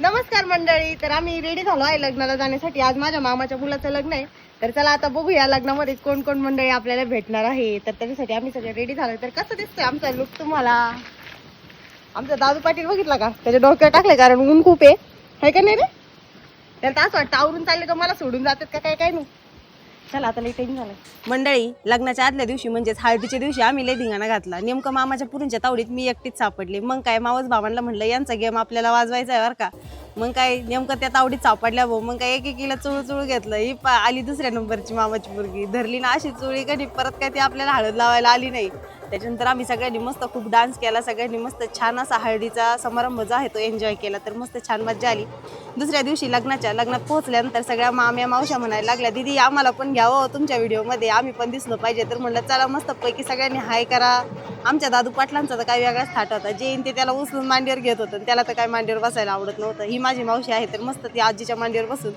नमस्कार मंडळी तर आम्ही रेडी झालो आहे लग्नाला जाण्यासाठी. आज माझ्या मामाच्या मुलाचं लग्न आहे. तर चला आता बघूया लग्नामध्ये कोण कोण मंडळी आपल्याला भेटणार आहे. तर त्याच्यासाठी आम्ही सगळे रेडी झालो तर कसं दिसतंय आमचा लुक तुम्हाला? आमचा दादू पाटील बघितला का? त्याच्या डोक्यावर टाकले कारण ऊन खूप आहे. का नाही रे? त्याला तर असं वाटतं आवरून चालले का मला सोडून जातात का काय काय नाही. चला आता लई झालं मंडळी लग्नाच्या आदल्या दिवशी म्हणजेच हळदीच्या दिवशी आम्ही लय धिंगाणा घातला. नेमकं मामाच्या पुरींच्या तावडीत मी एकटीच सापडले. मग काय मावस भावांना म्हणलं यांचा गेम आपल्याला वाजवायचा आहे बरं का. मग काय नेमकं त्या तावडीत सापडल्या भाऊ. मग काय एक एकीला चुळू चुळू घेतलं. ही पा आली दुसऱ्या नंबरची मामाची मुलगी धरली ना अशी चुळी कधी परत काय ती आपल्याला हळद लावायला आली नाही. त्याच्यानंतर आम्ही सगळ्यांनी मस्त खूप डान्स केला सगळ्यांनी मस्त छान असा हळदीचा समारंभ जो आहे तो एन्जॉय केला तर मस्त छान मजा आली. दुसऱ्या दिवशी लग्नाच्या लग्नात पोहोचल्यानंतर सगळ्या माम्या मावशा म्हणायला लागल्या दिदी आम्हाला पण घ्यावं तुमच्या व्हिडिओमध्ये आम्ही पण दिसलो पाहिजे. तर म्हणलं चला मस्त पैकी सगळ्यांनी हाय करा. आमच्या दादू पाटलांचा तर काही वेगळाच थाट होता. जे ते त्याला उचलून मांडीवर घेत होतं आणि त्याला तर काय मांडीवर बसायला आवडत नव्हतं. ही माझी मावशी आहे तर मस्त ती आजीच्या मांडीवर बसून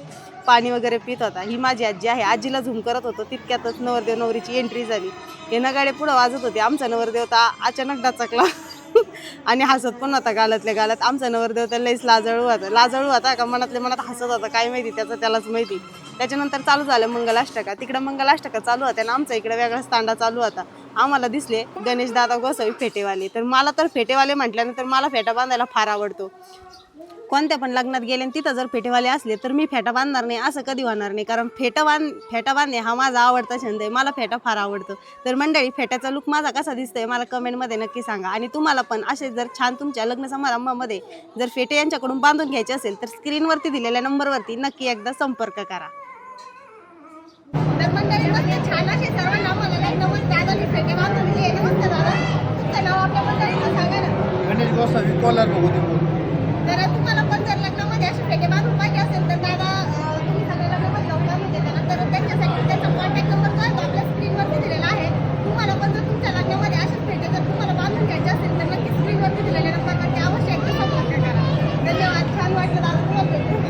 पाणी वगैरे पित होता. ही माझी आजी आहे. आजीला झूम करत होतो. तितक्यातच नवरदेव नवरीची एंट्री झाली. हे नगाडे पुढं वाजत होते. आमचा नवरदेव तर अचानक डचकला. आणि हसत पण होता गालातल्या गालात. आमचा नवरदेव तर लईच लाजळू होता. लाजळू होता का मनातल्या मनात हसत होता. काय माहिती? त्याचं त्यालाच माहिती. त्याच्यानंतर चालू झालं मंगलाष्टका. तिकडं मंगलाष्टका चालू होत्या आणि आमचा इकडे वेगळाच तांडा चालू होता. आम्हाला दिसले गणेश दादा गोसावी फेटेवाले. तर मला तर फेटेवाले म्हटल्यानंतर मला फेटा बांधायला फार आवडतो. कोणत्या पण लग्नात गेले आणि तिथं जर फेटेवाले असले तर मी फेटा बांधणार नाही असं कधी होणार नाही. कारण फेटा बांध फेटा बांधणे हा माझा आवडता छंद आहे. मला फेटा फार आवडतो. तर मंडळी फेट्याचा लुक माझा कसा दिसतोय मला कमेंटमध्ये नक्की सांगा. आणि तुम्हाला पण असे जर छान तुमच्या लग्न समारंभामध्ये जर फेटे यांच्याकडून बांधून घ्यायचे असेल तर स्क्रीनवरती दिलेल्या नंबरवरती नक्की एकदा संपर्क करा. तर मंडळी छान असे सर्वांना गणेश गोसावी भगवती बोल तर तुम्हाला पण जर लग्नामध्ये असे फेटे बांधून पाहिजे असेल तर दादा अं, तुम्ही सगळ्या लग्नामध्ये जाऊन बांधून देता तर त्यांच्यासाठी त्यांचा कॉन्टॅक्ट नंबर जो आहे तो आपल्या स्क्रीनवरती दिलेला आहे तुम्हाला पण जर तुमच्या लग्नामध्ये असेच फेटे जर तुम्हाला बांधून घ्यायचे असेल तर नक्की स्क्रीनवरती दिलेल्या नंबरवरती अवश्य एकदा संपर्क करा धन्यवाद छान वाटलं दादा तुम्हाला भेटून.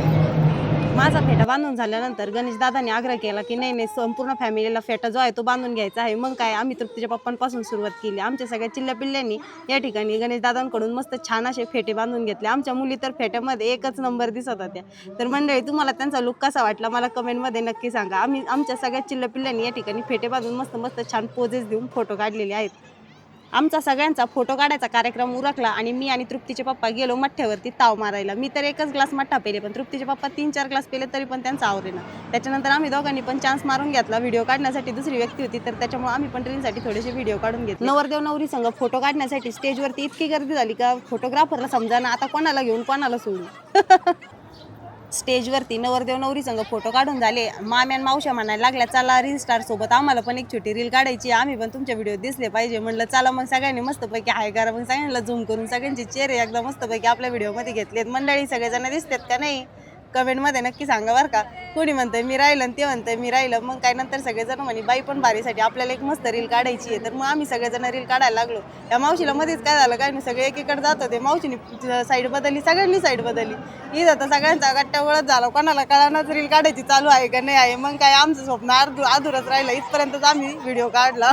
माझा फेटा बांधून झाल्यानंतर गणेश दादाने आग्रह केला की नाही नाही संपूर्ण फॅमिलीला फेटा जो आहे तो बांधून घ्यायचा आहे. मग काय आम्ही तृप्तीच्या पप्पांपासून सुरुवात केली. आमच्या सगळ्या चिल्ल्या पिल्ल्यांनी या ठिकाणी गणेश दादांकडून मस्त छान असे फेटे बांधून घेतले. आमच्या मुली तर फेट्यामध्ये एकच नंबर दिसत होत्या. तर मंडळी तुम्हाला त्यांचा लुक कसा वाटला मला कमेंटमध्ये नक्की सांगा. आम्ही आमच्या सगळ्या चिल्ल्या पिल्ल्यांनी या ठिकाणी फेटे बांधून मस्त मस्त छान पोजेस देऊन फोटो काढलेले आहेत. आमचा सगळ्यांचा फोटो काढायचा कार्यक्रम उरकला आणि मी आणि तृप्तीचे पप्पा गेलो मठ्ठ्यावरती ताव मारायला. मी तर एकच ग्लास मठ्ठा पेले पण तृप्तीचे पप्पा तीन चार ग्लास पेले तरी पण त्यांचा आवरेना त्याच्यानंतर आम्ही दोघांनी पण चान्स मारून घेतला. व्हिडिओ काढण्यासाठी दुसरी व्यक्ती होती तर त्याच्यामुळे आम्ही पण रीलसाठी थोडेसे व्हिडिओ काढून घेतले. नवरदेव नवरी संघ फोटो काढण्यासाठी स्टेजवरती इतकी गर्दी झाली का फोटोग्राफरला समजा ना आता कोणाला घेऊन कोणाला सोडून स्टेजवरती नवरदेव नवरी संघ फोटो काढून झाले. माम्यान मावशा म्हणायला लागल्या चला रील स्टार सोबत आम्हाला पण एक छोटी रील काढायची. आम्ही पण तुमच्या व्हिडिओ दिसले पाहिजे. म्हणलं चला मग सगळ्यांनी मस्तपैकी हाय करा. मग सगळ्यांना झूम करून सगळ्यांचे चेहरे एकदा मस्तपैकी आपल्या व्हिडिओमध्ये घेतलेत. मंडळी सगळेजण दिसतात का नाही? कमेंटमध्ये नक्की सांगा बरं का. कोणी म्हणतंय मी राहिलं आणि ते म्हणतंय मी राहिलं. मग काय नंतर सगळेजण म्हणे बाई पण भारीसाठी आपल्याला एक मस्त रील काढायची आहे. तर मग आम्ही सगळेजण रील काढायला लागलो. त्या मावशीला मध्येच काय झालं काय नाही सगळे एकीकडे जात होते. मावशीने साईड बदलली सगळ्यांनी साईड बदलली. इथं तर सगळ्यांचा गट्ट्या वळत झाला. कोणाला कळानच रील काढायची चालू आहे का नाही आहे. मग काय आमचं स्वप्न अर्ध अधुरच राहिलं. इथपर्यंतच आम्ही व्हिडिओ काढला.